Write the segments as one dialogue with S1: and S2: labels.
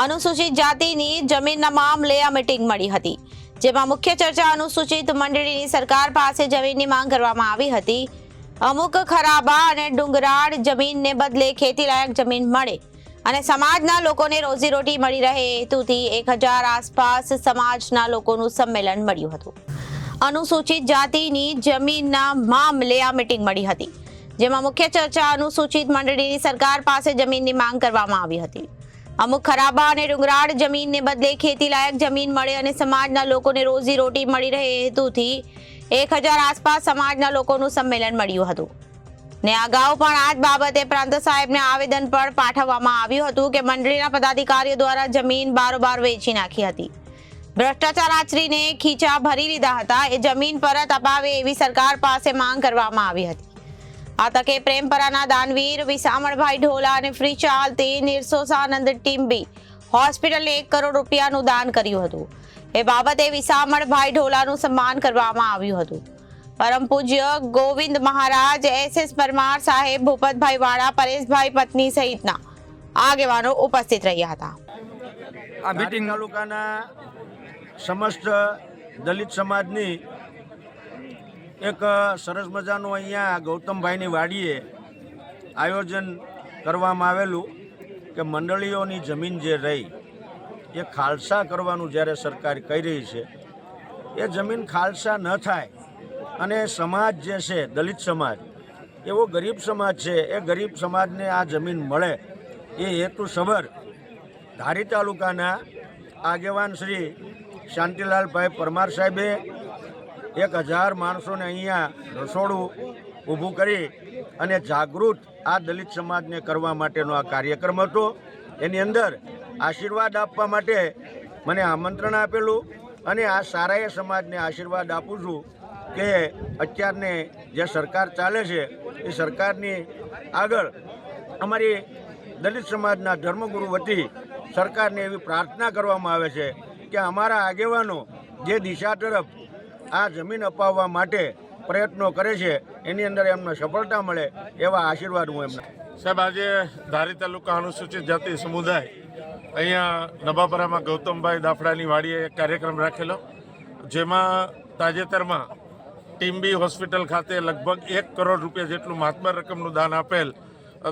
S1: અનુસૂચિત જાતિની જમીનના મામલે આ મીટિંગ મળી હતી, જેમાં મુખ્ય ચર્ચા અનુસૂચિત મંડળીની સરકાર પાસે જમીનની માંગ કરવામાં આવી હતી. અમુક ખરાબા અને ડુંગરાળ જમીનને બદલે ખેતીલાયક જમીન મળે અને સમાજના લોકોને રોજીરોટી મળી રહે હેતુથી એક હજાર આસપાસ સમાજના લોકોનું સંમેલન મળ્યું હતું. અનુસૂચિત જાતિની જમીનના મામલે આ મીટિંગ મળી હતી, જેમાં મુખ્ય ચર્ચા અનુસૂચિત મંડળીની સરકાર પાસે જમીનની માંગ કરવામાં આવી હતી. અમુક ખરાબા અને ડુંગરાળ જમીનને બદલે ખેતીલાયક જમીન મળે અને સમાજના લોકોને રોજી રોટી મળી રહે હેતુથી એક હજાર આસપાસ સમાજના લોકોનું સંમેલન મળ્યું હતું. ને અગાઉ પણ આ જ બાબતે પ્રાંત સાહેબને આવેદન પણ પાઠવવામાં આવ્યું હતું કે મંડળીના પદાધિકારીઓ દ્વારા જમીન બારોબાર વેચી નાખી હતી. ભ્રષ્ટાચાર આચરીને ખીચા ભરી લીધા હતા. એ જમીન પરત અપાવે એવી સરકાર પાસે માંગ કરવામાં આવી હતી. આ તકે પ્રેમપરાના દાનવીર વિસામણભાઈ ઢોલા અને ફ્રી ચાલતી નિર્સોસાનંદ ટીમ્બી હોસ્પિટલને એક કરોડ રૂપિયાનું દાન કર્યું હતું. એ બાબતે વિસામણભાઈ ઢોલાનું સન્માન કરવામાં આવ્યું હતું. પરમ પૂજ્ય ગોવિંદ મહારાજ એસ એસ પરમાર સાહેબ ભૂપતભાઈ વાળા પરેશભાઈ પત્ની સહિતના આગેવાનો ઉપસ્થિત રહ્યા હતા.
S2: આ મિટિંગ તાલુકાના સમસ્ત દલિત સમાજની એક સરસ મજાનું અહીંયા ગૌતમભાઈની વાડીએ આયોજન કરવામાં આવેલું કે મંડળીઓની જમીન જે રહી, એ ખાલસા કરવાનું જ્યારે સરકાર કહી રહી છે, એ જમીન ખાલસા ન થાય અને સમાજ જે છે, દલિત સમાજ, એવો ગરીબ સમાજ છે, એ ગરીબ સમાજને આ જમીન મળે, એ હેતુ સબર ધારી તાલુકાના આગેવાન શ્રી શાંતિલાલભાઈ પરમાર સાહેબે એક હજાર માણસોને અહીંયા રસોડું ઊભું કરી અને જાગૃત આ દલિત સમાજને કરવા માટેનો આ કાર્યક્રમ હતો. એની અંદર આશીર્વાદ આપવા માટે મને આમંત્રણ આપેલું અને આ સારાએ સમાજને આશીર્વાદ આપું છું કે અત્યારને જે સરકાર ચાલે છે, એ સરકારની આગળ અમારી દલિત સમાજના ધર્મગુરુ વતી સરકારને એવી પ્રાર્થના કરવામાં આવે છે કે અમારા આગેવાનો જે દિશા તરફ આ જમીન અપાવવા માટે પ્રયત્નો કરે છે, એની અંદર એમને સફળતા મળે એવા આશીર્વાદ હું એમને
S3: સાહેબ, આજે ધારી તાલુકા અનુસૂચિત જાતિ સમુદાય અહીંયા નબાપરામાં ગૌતમભાઈ દાફડાની વાડીએ એક કાર્યક્રમ રાખેલો, જેમાં તાજેતરમાં ટીમ્બી હોસ્પિટલ ખાતે લગભગ એક કરોડ રૂપિયા જેટલું મહાત્મા રકમનું દાન આપેલ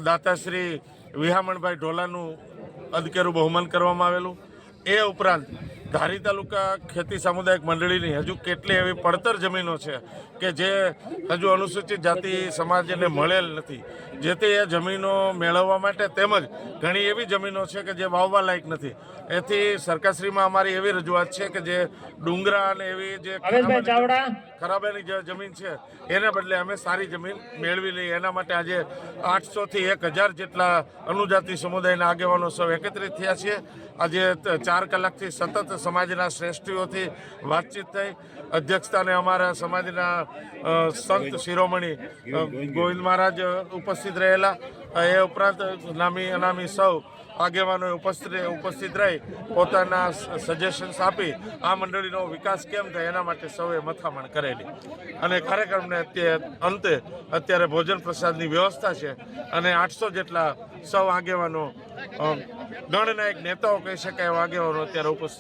S3: દાતાશ્રી વિહામણભાઈ ઢોલાનું અદકેરું બહુમાન કરવામાં આવેલું. એ ઉપરાંત ધારી તાલુકા ખેતી સામુદાયિક મંડળીની હજુ કેટલી એવી પડતર જમીનો છે કે જે હજુ અનુસૂચિત જાતિ સમાજને મળેલ નથી. જેથી એ જમીનો મેળવવા માટે તેમજ ઘણી એવી જમીનો છે કે જે વાવવા લાયક નથી. એથી સરકારશ્રીમાં અમારી એવી રજૂઆત છે કે જે ડુંગરા અને એવી જે ખરાબાની જે જમીન છે એને બદલે અમે સારી જમીન મેળવી લઈએ. એના માટે આજે આઠસોથી એક હજાર જેટલા અનુજાતિ સમુદાયના આગેવાનો સૌ એકત્રિત થયા છીએ. આજે ચાર કલાકથી સતત સમાજના શ્રેષ્ઠીઓથી વાતચીત થઈ. અધ્યક્ષતાને અમારા સમાજના સંત શિરોમણી ગોવિંદ મહારાજ ઉપસ્થિત રહેલા. એ ઉપરાંત નામી, અનામી સૌ આગેવાનોએ ઉપસ્થિત ઉપસ્થિત રહી પોતાના સજેશન્સ આપી આ મંડળીનો વિકાસ કેમ થાય એના માટે સૌએ મથામણ કરેલી. અને કાર્યક્રમને અંતે અત્યારે ભોજન પ્રસાદની વ્યવસ્થા છે અને આઠસો જેટલા સૌ આગેવાનો ગણનાયક નેતાઓ કહી શકાય એવા આગેવાનો અત્યારે ઉપસ્થિત